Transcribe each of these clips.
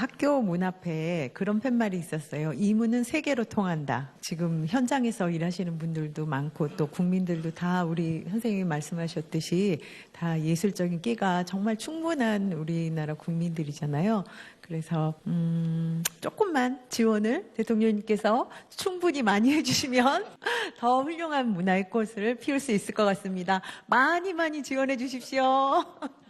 학교 문 앞에 그런 팻말이 있었어요. 이 문은 세계로 통한다. 지금 현장에서 일하시는 분들도 많고 또 국민들도 다 우리 선생님이 말씀하셨듯이 다 예술적인 끼가 정말 충분한 우리나라 국민들이잖아요. 그래서 음, 조금만 지원을 대통령님께서 충분히 많이 해주시면 더 훌륭한 문화의 꽃을 피울 수 있을 것 같습니다. 많이 많이 지원해 주십시오.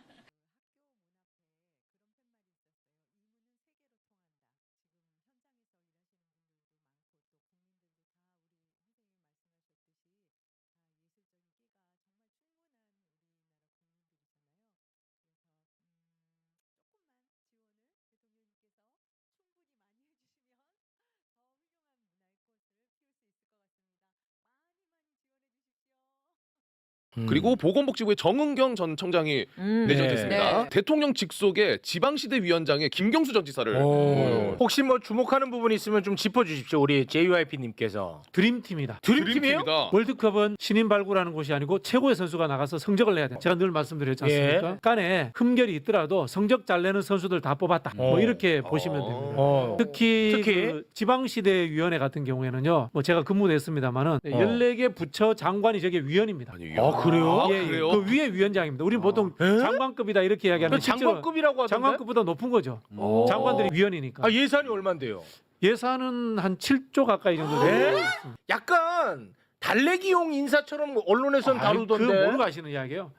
그리고 보건복지부의 정은경 전 청장이 음. 내정됐습니다. 네. 대통령 직속의 지방시대 위원장에 김경수 전 지사를 오. 혹시 뭐 주목하는 부분이 있으면 좀 짚어주십시오. 우리 JYP님께서. 드림팀이다. 드림팀이에요? 드림팀이다. 월드컵은 신인 발굴하는 곳이 아니고 최고의 선수가 나가서 성적을 내야 돼. 제가 늘 말씀드렸지 않습니까? 예. 간에 흠결이 있더라도 성적 잘 내는 선수들 다 뽑았다. 뭐 어. 이렇게 보시면 됩니다. 어. 특히, 특히? 그 지방시대위원회 같은 경우에는요, 뭐 제가 근무도 했습니다만은 어. 14개 부처 장관이 저게 위원입니다. 아니, 아, 그래요? 아, 예, 예. 그래요? 그 위에 위원장입니다. 우리 는 보통 에? 장관급이다 이렇게 그 이야기하는데 실제로 장관급이라고 하던데? 장관급보다 높은 거죠. 오. 장관들이 위원이니까. 아 예산이 얼마인데요? 예산은 한 7조 가까이 정도 네? 돼요. 약간 달래기용 인사처럼 언론에선 아이, 다루던데. 그 모르고 하시는 이야기예요.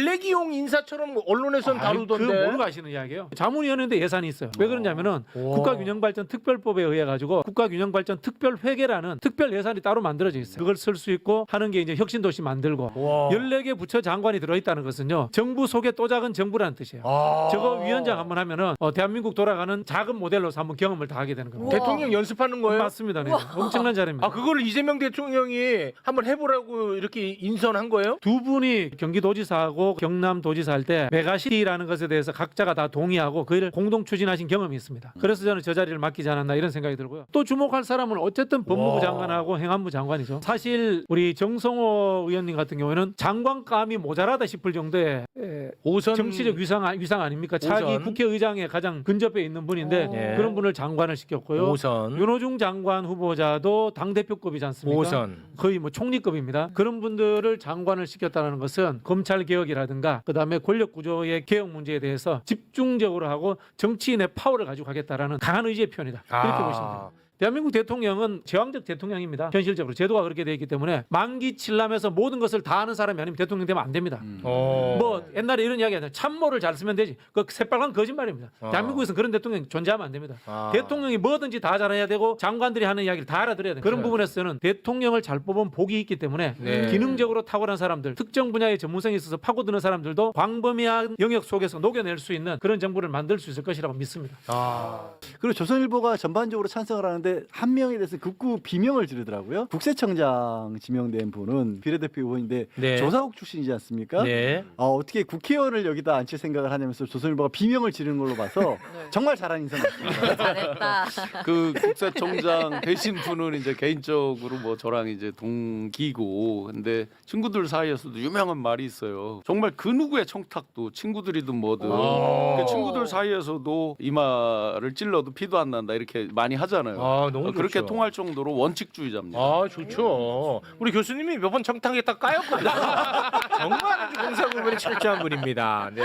달래기용 인사처럼 언론에선 아이, 다루던데. 그 모르고 하시는 이야기예요. 자문위원회인데 예산이 있어요. 왜 그러냐면은 오. 국가균형발전 특별법에 의해 가지고 국가균형발전 특별회계라는 특별 예산이 따로 만들어져 있어요. 그걸 쓸 수 있고 하는 게 이제 혁신도시 만들고 와. 14개 부처 장관이 들어있다는 것은요. 정부 속에 또 작은 정부라는 뜻이에요. 아. 저거 위원장 한번 하면은 어, 대한민국 돌아가는 작은 모델로서 한번 경험을 다 하게 되는 겁니다. 대통령 연습하는 거예요? 맞습니다. 네. 엄청난 자리입니다. 아 그거를 이재명 대통령이 한번 해보라고 이렇게 인선한 거예요? 두 분이 경기도지사 하고 경남도지사 할 때 메가시티라는 것에 대해서 각자가 다 동의하고 그를 공동 추진하신 경험이 있습니다. 그래서 저는 저 자리를 맡기지 않았나 이런 생각이 들고요. 또 주목할 사람은 어쨌든 법무부 와. 장관하고 행안부 장관이죠. 사실 우리 정성호 의원님 같은 경우에는 장관감이 모자라다 싶을 정도의 에, 오선 정치적 위상, 아- 위상 아닙니까? 자기 오선. 국회의장에 가장 근접해 있는 분인데 네. 그런 분을 장관을 시켰고요. 오선 윤호중 장관 후보자도 당 대표급이지 않습니까? 오선 거의 뭐 총리급입니다. 그런 분들을 장관을 시켰다는 것은 검찰 개혁 이라든가 그다음에 권력 구조의 개혁 문제에 대해서 집중적으로 하고 정치인의 파워를 가지고 가겠다라는 강한 의지의 표현이다. 그렇게 아. 보시면 됩니다. 대한민국 대통령은 제왕적 대통령입니다. 현실적으로 제도가 그렇게 되어 있기 때문에 만기 칠남에서 모든 것을 다 아는 사람이 아니면 대통령 되면 안 됩니다. 어. 뭐 옛날에 이런 이야기 하잖아요. 참모를 잘 쓰면 되지. 그 새빨간 거짓말입니다. 아. 대한민국에서는 그런 대통령 존재하면 안 됩니다. 아. 대통령이 뭐든지 다 잘해야 되고 장관들이 하는 이야기를 다 알아들어야 돼요. 그런 네. 부분에서는 대통령을 잘 뽑은 복이 있기 때문에 네. 기능적으로 탁월한 사람들, 특정 분야의 전문성이 있어서 파고드는 사람들도 광범위한 영역 속에서 녹여낼 수 있는 그런 정부를 만들 수 있을 것이라고 믿습니다. 아. 그리고 조선일보가 전반적으로 찬성을 하는데 한 명에 대해서 극구 비명을 지르더라고요. 국세청장 지명된 분은 비례대표 의원인데 네. 조사국 출신이지 않습니까? 네. 어, 어떻게 국회의원을 여기다 앉힐 생각을 하냐면서 조선일보가 비명을 지르는 걸로 봐서 정말 잘한 인상 같습니다. 잘했다. 그 국세청장 되신 분은 이제 개인적으로 뭐 저랑 이제 동기고 근데 친구들 사이에서도 유명한 말이 있어요. 정말 그 누구의 청탁도 친구들이든 뭐든 아. 그 친구들 사이에서도 이마를 찔러도 피도 안 난다 이렇게 많이 하잖아요. 아 너무 어, 그렇게 좋죠. 통할 정도로 원칙주의자입니다. 아 좋죠. 우리 교수님이 몇번 청탁에 딱 까였거든요. 정말 공사구분이 철저한 분입니다. 네.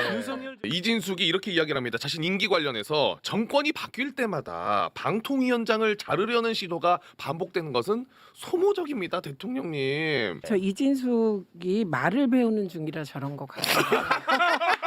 이진숙이 이렇게 이야기를 합니다. 자신 임기 관련해서 정권이 바뀔 때마다 방통위원장을 자르려는 시도가 반복되는 것은 소모적입니다, 대통령님. 저 이진숙이 말을 배우는 중이라 저런 것 같아요.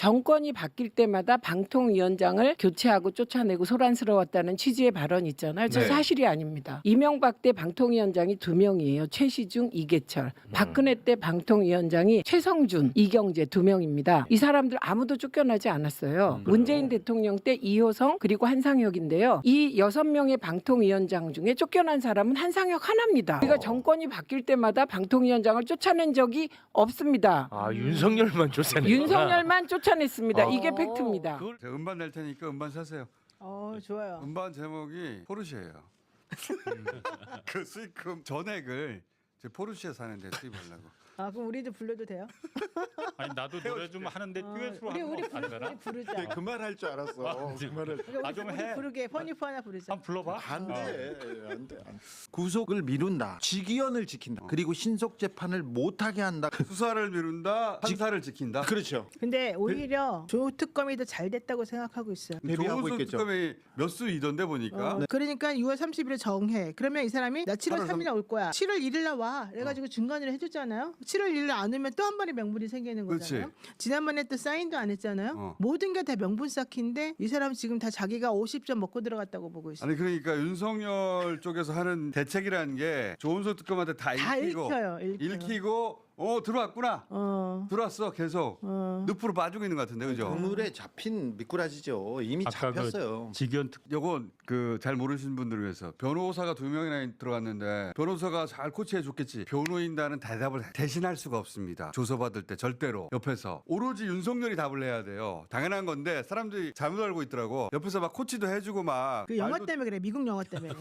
정권이 바뀔 때마다 방통위원장을 교체하고 쫓아내고 소란스러웠다는 취지의 발언 있잖아요. 저 네. 사실이 아닙니다. 이명박 때 방통위원장이 두 명이에요. 최시중, 이계철. 박근혜 때 방통위원장이 최성준, 이경재 두 명입니다. 이 사람들 아무도 쫓겨나지 않았어요. 문재인 대통령 때 이호성 그리고 한상혁인데요. 이 여섯 명의 방통위원장 중에 쫓겨난 사람은 한상혁 하나입니다. 우리가 정권이 바뀔 때마다 방통위원장을 쫓아낸 적이 없습니다. 아 윤석열만 쫓아내. 윤석열만 쫓아 냈습니다. 어. 이게 팩트입니다. 제가 음반 낼 테니까 음반 사세요. 어, 좋아요. 음반 제목이 포르쉐예요. 그 수익금 전액을 제 포르쉐 사는데 투입하려고. 아 그럼 우리도 불러도 돼요? 아니 나도 노래 좀 하는데 어, 듀엣으로 우리 하는 우리 거안 부르, 되나? 우리 부르자. 그말 할 줄 알았어. 그 말을 그러니까 아, 우리, 좀 우리 해. 부르게 퍼니프 하나 부르자. 한번 불러봐. 안 돼. 어. 안 돼. 안 돼. 구속을 미룬다. 직위원을 지킨다. 그리고 신속 재판을 못 하게 한다. 수사를 미룬다, 판사를 지킨다. 그렇죠. 근데 오히려 조 특검이 더 잘 됐다고 생각하고 있어요. 대비하고 조은수 있겠죠. 특검이 몇 수 이던데 보니까. 어, 그러니까 6월 30일에 정해. 그러면 이 사람이 나 7월 8월 3일에 올 거야. 7월 1일 날 와. 그래가지고 중간으로 해줬잖아요. 7월 1일 안 오면 또 한 번의 명분이 생기는 그렇지. 거잖아요. 지난번에 또 사인도 안 했잖아요. 어. 모든 게 다 명분 쌓기인데 이 사람 지금 다 자기가 50점 먹고 들어갔다고 보고 있어요. 아니 그러니까 윤석열 쪽에서 하는 대책이라는 게 조은수 특검한테 다, 다 읽히고 읽혀요. 읽혀요. 읽히고 어 들어왔구나. 어. 들어왔어 계속 어. 늪으로 빠지고 있는 것 같은데 그죠? 동물에 잡힌 미꾸라지죠. 이미 아까 그 잡혔어요. 직위원 특 요건 그 잘 모르시는 분들을 위해서 변호사가 두 명이나 들어갔는데 변호사가 잘 코치해 줬겠지 변호인단은 대답을 대신할 수가 없습니다 조서 받을 때 절대로 옆에서 오로지 윤석열이 답을 해야 돼요 당연한 건데 사람들이 잘못 알고 있더라고 옆에서 막 코치도 해주고 막 그 영화 말도- 때문에 그래. 미국 영화 때문에.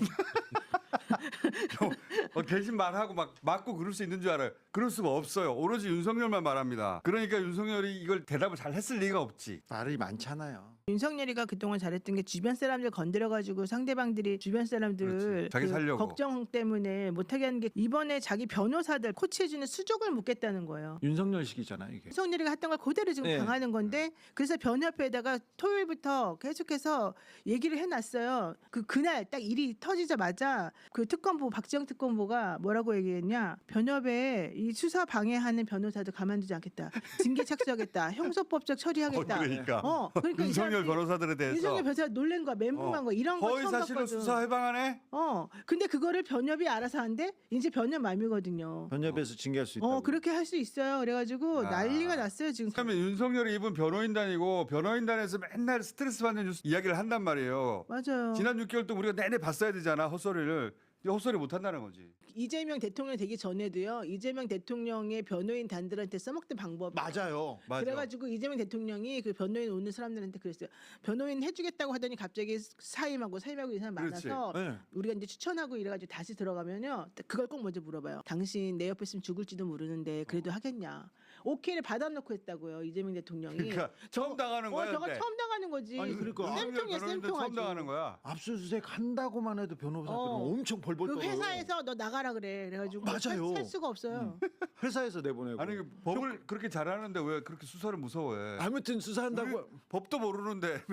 어, 대신 말하고 막 맞고 그럴 수 있는 줄 알아요. 그럴 수가 없어요. 오로지 윤석열만 말합니다. 그러니까 윤석열이 이걸 대답을 잘 했을 리가 없지. 말이 많잖아요. 윤석열이가 그동안 잘했던 게 주변 사람들 건드려가지고 상대방들이 주변 사람들 그렇지. 자기 그 살려고. 걱정 때문에 못하게 하는 게 이번에 자기 변호사들 코치해주는 수족을 묻겠다는 거예요. 윤석열식이잖아요, 이게. 윤석열이가 했던 걸 그대로 지금 네. 당하는 건데 그래서 변협회에다가 토요일부터 계속해서 얘기를 해놨어요. 그 그날 딱 일이 터지자마자 그 특검보 박지영 특검보가 뭐라고 얘기했냐 변협에 이 수사 방해하는 변호사들 가만두지 않겠다. 징계 착수하겠다. 형사법적 처리하겠다. 어, 그러니까. 어, 그러니까 이 윤석열 사람들 이 변호사들에 대해서 윤석열 변호사 놀란 거야. 멘붕한 어. 거 이런 거 허위 처음 봤거든. 수사 해방하네 어, 근데 그거를 변협이 알아서 한대. 이제 변협 맘이거든요. 변협에서 징계할 수 있다. 어, 그렇게 할 수 있어요. 그래가지고 아. 난리가 났어요 지금. 그러면 윤석열이 입은 변호인단이고 변호인단에서 맨날 스트레스 받는 뉴스 이야기를 한단 말이에요. 맞아요. 지난 6개월 동안 우리가 내내 봤어야 되잖아 헛소리를. 헛소리 못 한다는 거지. 이재명 대통령 되기 전에도요. 이재명 대통령의 변호인 단들한테 써먹던 방법. 맞아요. 맞아. 그래가지고 이재명 대통령이 그 변호인 오는 사람들한테 그랬어요. 변호인 해주겠다고 하더니 갑자기 사임하고 사임하고 이 사람 그렇지. 많아서 네. 우리가 이제 추천하고 이래가지고 다시 들어가면요. 그걸 꼭 먼저 물어봐요. 당신 내 옆에 있으면 죽을지도 모르는데 그래도 하겠냐. 오케이를 받아놓고 했다고요. 이재명 대통령이. 그러니까 처음 당하는 거야. 어, 저거 근데. 처음 당하는 거지. 아니, 그러니까. 쌤통이야 쌤통 처음. 당하는 거야. 압수수색 한다고만 해도 변호사들은 어. 엄청 벌벌 그 떨어요. 회사에서 너 나가라 그래. 그래가지고 맞아요. 살, 살 수가 없어요. 회사에서 내보내고. 아니 그 법을 그렇게 잘하는데 왜 그렇게 수사를 무서워해? 아무튼 수사한다고 우리 법도 모르는데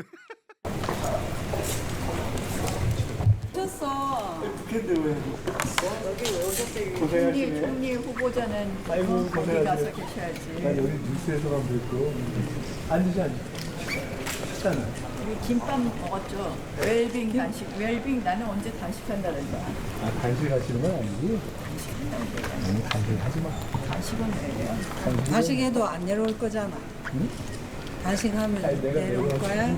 오셨어. 여기 왜 오셨어요? 총리, 총리 후보자는 거기 가서 계셔야지. 나 여기 뉴스에서만 뵙고. 앉으시 앉으 우리 김밥 먹었죠? 웰빙 단식. 웰빙 나는 언제 단식한다는데. 아, 단식하시는 건 아니지? 단식은 단식하지 마. 단식은 왜 해요? 단식해도 안 내려올 거잖아. 단식하면 내려올 거야.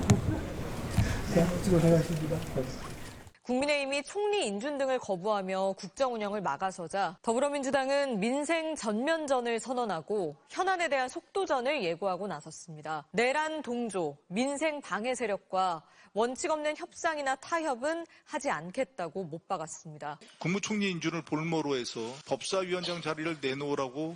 국민의힘이 총리 인준 등을 거부하며 국정 운영을 막아서자 더불어민주당은 민생 전면전을 선언하고 현안에 대한 속도전을 예고하고 나섰습니다. 내란 동조, 민생 방해 세력과 원칙 없는 협상이나 타협은 하지 않겠다고 못 박았습니다. 국무총리 인준을 볼모로 해서 법사위원장 자리를 내놓으라고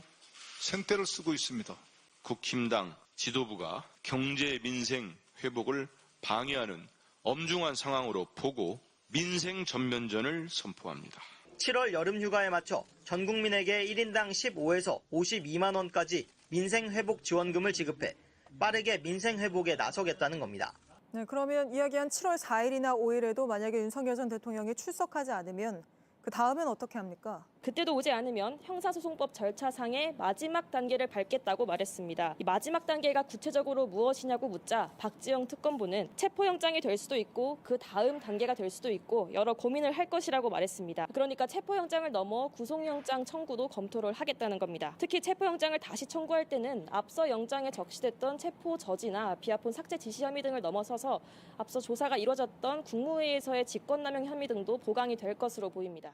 생떼를 쓰고 있습니다. 국힘당 지도부가 경제 민생 회복을 방해하는 엄중한 상황으로 보고 민생 전면전을 선포합니다. 7월 여름 휴가에 맞춰 전 국민에게 1인당 15에서 52만 원까지 민생 회복 지원금을 지급해 빠르게 민생 회복에 나서겠다는 겁니다. 네, 그러면 이야기한 7월 4일이나 5일에도 만약에 윤석열 전 대통령이 출석하지 않으면 그 다음엔 어떻게 합니까? 그때도 오지 않으면 형사소송법 절차상의 마지막 단계를 밟겠다고 말했습니다. 이 마지막 단계가 구체적으로 무엇이냐고 묻자 박지영 특검보는 체포영장이 될 수도 있고 그 다음 단계가 될 수도 있고 여러 고민을 할 것이라고 말했습니다. 그러니까 체포영장을 넘어 구속영장 청구도 검토를 하겠다는 겁니다. 특히 체포영장을 다시 청구할 때는 앞서 영장에 적시됐던 체포 저지나 비아폰 삭제 지시 혐의 등을 넘어서서 앞서 조사가 이뤄졌던 국무회의에서의 직권남용 혐의 등도 보강이 될 것으로 보입니다.